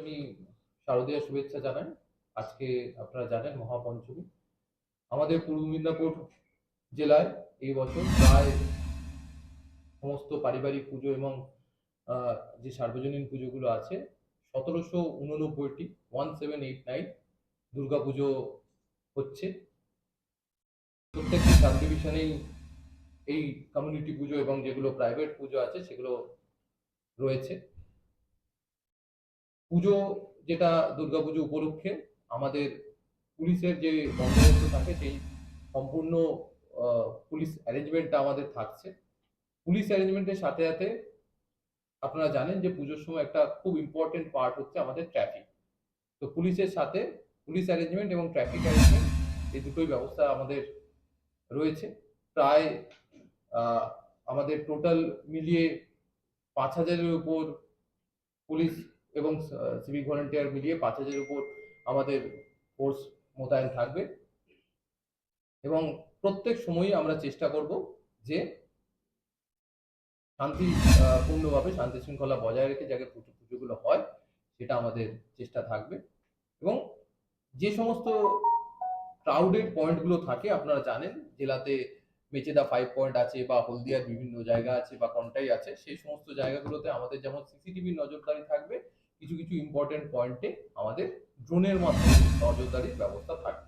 আমি শারদীয় শুভেচ্ছা জানাই। আজকে আপনারা জানেন মহাপঞ্চমী। আমাদের পূর্ব মেদিনীপুর জেলায় এই বছর প্রায় সমস্ত পারিবারিক পুজো এবং যে সার্বজনীন পুজোগুলো আছে, সতেরোশো উননব্বইটি one seven eight nine Durga Puja হচ্ছে। প্রত্যেকটি সাব ডিভিশনেই এই কমিউনিটি পুজো এবং যেগুলো প্রাইভেট পুজো আছে, সেগুলো রয়েছে। পুজো যেটা দুর্গাপুজো উপলক্ষে আমাদের পুলিশের যে বন্দোবস্ত থাকে, সেই সম্পূর্ণ পুলিশ অ্যারেঞ্জমেন্টটা আমাদের থাকছে। পুলিশ অ্যারেঞ্জমেন্টের সাথে সাথে আপনারা জানেন যে পুজোর সময় একটা খুব ইম্পর্টেন্ট পার্ট হচ্ছে আমাদের ট্রাফিক তো পুলিশের সাথে পুলিশ অ্যারেঞ্জমেন্ট এবং ট্রাফিক অ্যারেঞ্জমেন্ট এই দুটোই ব্যবস্থা আমাদের রয়েছে। প্রায় আমাদের টোটাল মিলিয়ে পাঁচ হাজারের উপর পুলিশ এবং সিভিক ভলেন্টিয়ার মিলিয়ে পাঁচ হাজারের উপর আমাদের ফোর্স মোতায়েন থাকবে। এবং প্রত্যেক সময়ই আমরা চেষ্টা করব যে শান্তি পূর্ণভাবে শান্তি শৃঙ্খলা বজায় রেখে যাতে পুজো, পুজোগুলো হয়, সেটা আমাদের চেষ্টা থাকবে। এবং যে সমস্ত ক্রাউডেড পয়েন্টগুলো থাকে, আপনারা জানেন, জেলাতে মেচেদা ফাইভ পয়েন্ট আছে বা হলদিয়ার বিভিন্ন জায়গা আছে বা কন্টাই আছে, সেই সমস্ত জায়গাগুলোতে আমাদের যেমন সিসিটিভি নজরদারি থাকবে কিছু কিছু ইম্পর্টেন্ট পয়েন্টে আমাদের ড্রোনের মাধ্যমে নজরদারির ব্যবস্থা থাকে।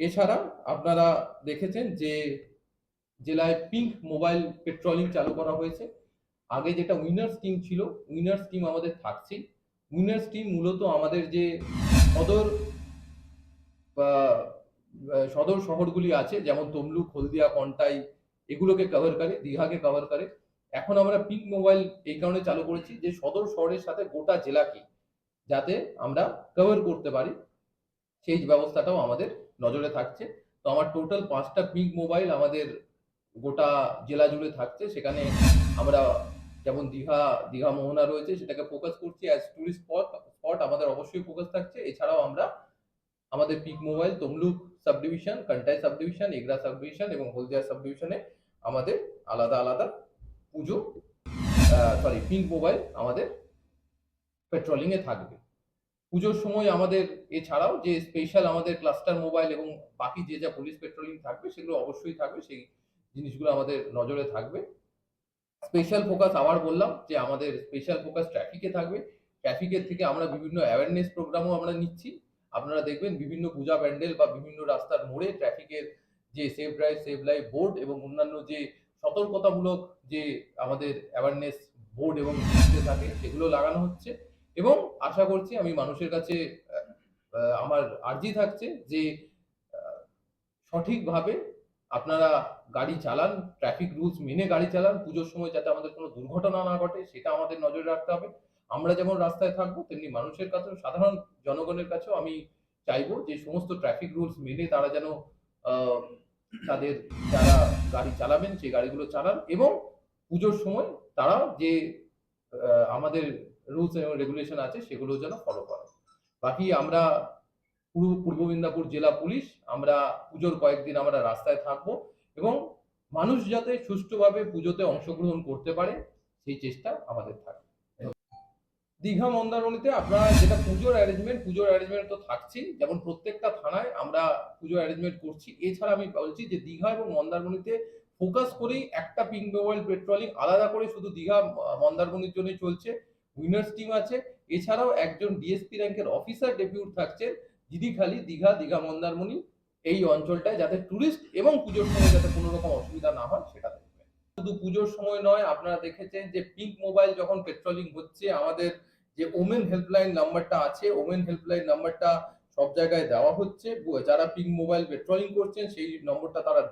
এছাড়া আপনারা দেখেছেন যে জেলায় পিঙ্ক মোবাইল পেট্রোলিং চালু করা হয়েছে। আগে যেটা উইনার স্কিম ছিল উইনার স্কিম আমাদের থাকছেই। উইনার স্কিম মূলত আমাদের যে সদর সদর শহরগুলি আছে, যেমন তমলুক, হলদিয়া কন্টাই এগুলোকে কভার করে, দীঘাকে কভার করে। এখন আমরা পিক মোবাইল এই কারণে চালু করেছি যে সদর শহরের সাথে গোটা জেলাকে যাতে আমরা কভার করতে পারি, সেই ব্যবস্থাটাও আমাদের নজরে থাকছে। তো আমার টোটাল পাঁচটা পিক মোবাইল আমাদের গোটা জেলা জুড়ে থাকছে। সেখানে আমরা যেমন দীঘা দীঘা মোহনা রয়েছে, সেটাকে ফোকাস করছি অ্যাজ টুরিস্ট স্পট স্পট আমাদের অবশ্যই ফোকাস থাকছে। এছাড়াও আমরা আমাদের pink mobile Tamluk sub division Contai sub division Egra sub division এবং হলদিয়া সাব ডিভিশনে আমাদের আলাদা আলাদা পুজো সরি পিঙ্ক মোবাইল আমাদের পেট্রোলিং এ থাকবে। পুজোর সময় আমাদের এছাড়াও যে স্পেশাল আমাদের ক্লাস্টার মোবাইল এবং বাকি যে যা পুলিশ পেট্রোলিং থাকবে, সেগুলো অবশ্যই থাকবে, সেই জিনিসগুলো আমাদের নজরে থাকবে। স্পেশাল ফোকাস আবার বললাম যে আমাদের স্পেশাল ফোকাস ট্রাফিকে থাকবে। ট্রাফিকের থেকে আমরা বিভিন্ন অ্যাওয়ারনেস প্রোগ্রামও আমরা নিচ্ছি। আপনারা দেখবেন বিভিন্ন পূজা প্যান্ডেল বা বিভিন্ন রাস্তার মোড়ে ট্রাফিকের যে safe drive save life board এবং অন্যান্য যে সতর্কতামূলক যে আমাদের অ্যাওয়ারনেস বোর্ড এবং থাকে, সেগুলো লাগানো হচ্ছে এবং আশা করছি আমি মানুষের কাছে আমার আর্জি থাকছে যে সঠিকভাবে আপনারা গাড়ি চালান ট্রাফিক রুলস মেনে গাড়ি চালান, পুজোর সময় যাতে আমাদের কোনো দুর্ঘটনা না ঘটে, সেটা আমাদের নজরে রাখতে হবে। আমরা যেমন রাস্তায় থাকব, তেমনি মানুষের কাছেও, সাধারণ জনগণের কাছেও আমি চাইব যে সমস্ত ট্রাফিক রুলস মেনে তারা যেন তাদের যারা গাড়ি চালাবেন সেই গাড়িগুলো চালান এবং পুজোর সময় তারা যে আমাদের রুলস এবং রেগুলেশন আছে সেগুলো যেন ফলো করে বাকি আমরা পূর্ব পূর্ব মেদিনীপুর জেলা পুলিশ, আমরা পুজোর কয়েকদিন আমরা রাস্তায় থাকব এবং মানুষ যাতে সুষ্ঠুভাবে পুজোতে অংশগ্রহণ করতে পারে, সেই চেষ্টা আমাদের থাকবে। দীঘা মন্দারমণিতে আপনারা যেটা পুজোর অ্যারেঞ্জমেন্ট পুজোর অ্যারেঞ্জমেন্ট তো থাকছেই, যেমন প্রত্যেকটা থানায় আমরা পুজোর অ্যারেঞ্জমেন্ট করছি। এছাড়া আমি বলছি যে দীঘা এবং মন্দারমণিতে ফোকাস করেই একটা পিঙ্ক মোবাইল পেট্রোলিং আলাদা করে শুধু দীঘা মন্দারমণির জন্যই চলছে। উইনার্স টিম আছে। এছাড়াও একজন ডিএসপি র্যাঙ্কের অফিসার ডেপিউট থাকছেন যিনি জিদিখালি দীঘা দীঘা মন্দারমণি, এই অঞ্চলটায় যাতে টুরিস্ট এবং পুজোর সময় যাতে কোনো রকম অসুবিধা না হয়, সেটা দেখবেন। শুধু পুজোর সময় নয়, আপনারা দেখেছেন যে পিঙ্ক মোবাইল যখন পেট্রোলিং হচ্ছে, আমাদের যে ওমেন হেল্পলাইন নাম্বারটা আছে, ওমেন হেল্পলাইন নাম্বারটা সব জায়গায় দেওয়া হচ্ছে। যারা পিঙ্ক মোবাইল পেট্রোলিং করছেন, সেই নম্বরটা তারা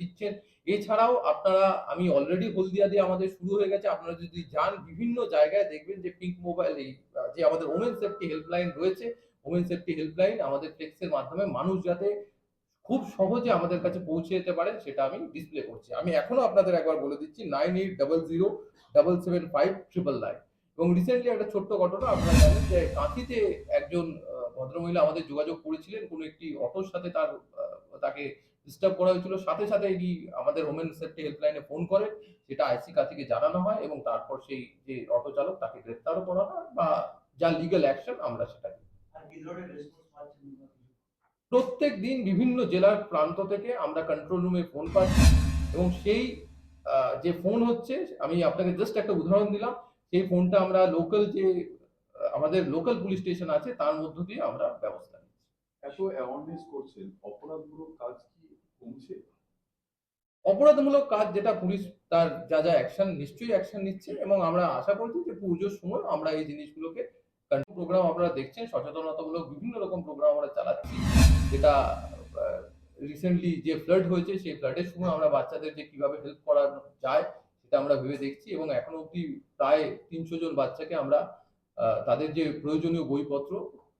দিচ্ছেন। এছাড়াও আপনারা, আমি অলরেডি হলদিয়া দিয়ে আমাদের শুরু হয়ে গেছে। আপনারা যদি যান, বিভিন্ন জায়গায় দেখবেন যে পিঙ্ক মোবাইল এই, যে আমাদের ওমেন সেফটি হেল্পলাইন রয়েছে, ওমেন সেফটি হেল্পলাইন আমাদের ফ্লেক্সের মাধ্যমে মানুষ যাতে খুব সহজে আমাদের কাছে পৌঁছে যেতে পারেন, সেটা আমি ডিসপ্লে করছি। আমি এখনও আপনাদের একবার বলে দিচ্ছি nine eight double zero double seven five triple nine এবং রিসেন্টলি একটা ছোট্ট ঘটনা আপনারা জানেন যে কাঁথিতে একজন ভদ্রমহিলা আমাদের যোগাযোগ করেছিলেন কোনো একটি অটোর সাথে তার তাকে ডিস্টার্ব করা হয়েছিল। সাথে সাথে এটি আমাদের ওমেন সেফটি হেল্পলাইনে ফোন করে সেটা আইসি কাথিকে জানানো হয় এবং তারপর সেই যে অটো চালক তাকে গ্রেপ্তারও করা হয় বা যা লিগ্যাল অ্যাকশন আমরা সেটা নিই। প্রত্যেক দিন বিভিন্ন জেলার প্রান্ত থেকে আমরা কন্ট্রোল রুমে ফোন পাচ্ছি এবং সেই যে ফোন হচ্ছে আমি আপনাকে জাস্ট একটা উদাহরণ দিলাম। সেই ফোনটা আমরা লোকাল যে আমাদের লোকাল পুলিশ স্টেশন আছে তার মধ্য দিয়ে আমরা ব্যবস্থা নিচ্ছি। এত অ্যাওয়ারনেস করছেন অপরাধমূলক কাজ কি কমছে? অপরাধমূলক কাজ যেটা পুলিশ তার যা যা অ্যাকশন নিশ্চয়ই অ্যাকশন নিচ্ছে এবং আমরা আশা করছি যে পুজোর সময় আমরা এই জিনিসগুলোকে প্রোগ্রাম আপনারা দেখছেন সচেতনতামূলক বিভিন্ন রকম প্রোগ্রাম আমরা চালাচ্ছি। যেটা রিসেন্টলি যে ফ্লাড হয়েছে সেই ফ্লাডের সময় আমরা বাচ্চাদের যে কীভাবে হেল্প করা যায় সেটা আমরা ভেবে দেখছি এবং এখনও অবধি প্রায় তিনশো জন বাচ্চাকে আমরা তাদের যে প্রয়োজনীয় বইপত্র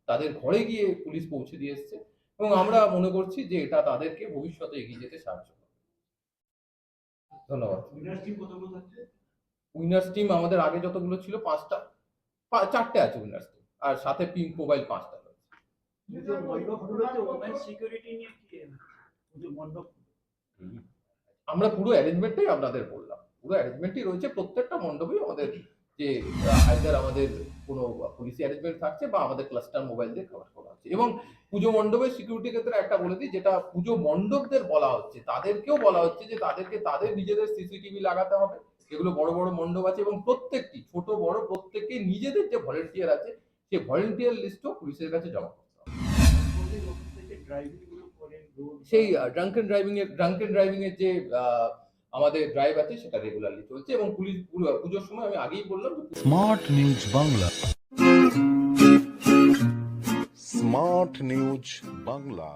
তাদের ঘরে গিয়ে পুলিশ পৌঁছে দিয়ে এসছে এবং আমরা মনে করছি যে এটা তাদেরকে ভবিষ্যতে এগিয়ে যেতে সাহায্য করবে। ধন্যবাদ। উইনার্স টিম আমাদের আগে যতগুলো ছিল পাঁচটা। চারটে আছে উইনার্স টিম আর সাথে পিঙ্ক মোবাইল পাঁচটা আমরা পুরো অ্যারেঞ্জমেন্টটাই আপনাদের বললাম। পুরো অ্যারেঞ্জমেন্টই রয়েছে, প্রত্যেকটা মণ্ডপেই আমাদের যে আইদার আমাদের কোনো পুলিশি অ্যারেঞ্জমেন্ট থাকছে বা আমাদের ক্লাস্টার মোবাইল দিয়ে কভার করা হচ্ছে। এবং পুজো মণ্ডপের সিকিউরিটি ক্ষেত্রে একটা বলে দিই, যেটা পুজো মণ্ডপদের বলা হচ্ছে, তাদেরকেও বলা হচ্ছে যে তাদেরকে তাদের নিজেদের সিসিটিভি লাগাতে হবে। এগুলো বড় বড় মণ্ডপ আছে এবং প্রত্যেকটি, ছোট, বড় প্রত্যেককে নিজেদের যে ভলেন্টিয়ার আছে সেই ভলেন্টিয়ার লিস্টও পুলিশের কাছে জমা করতে হবে। সেই ড্রাঙ্কেন ড্রাইভিং এর ড্রাঙ্কেন ড্রাইভিং এর যে আমাদের ড্রাইভ আছে, সেটা রেগুলারলি চলছে এবং পুলিশ পুজোর সময় আমি আগেই বললাম smart news Bangla smart news Bangla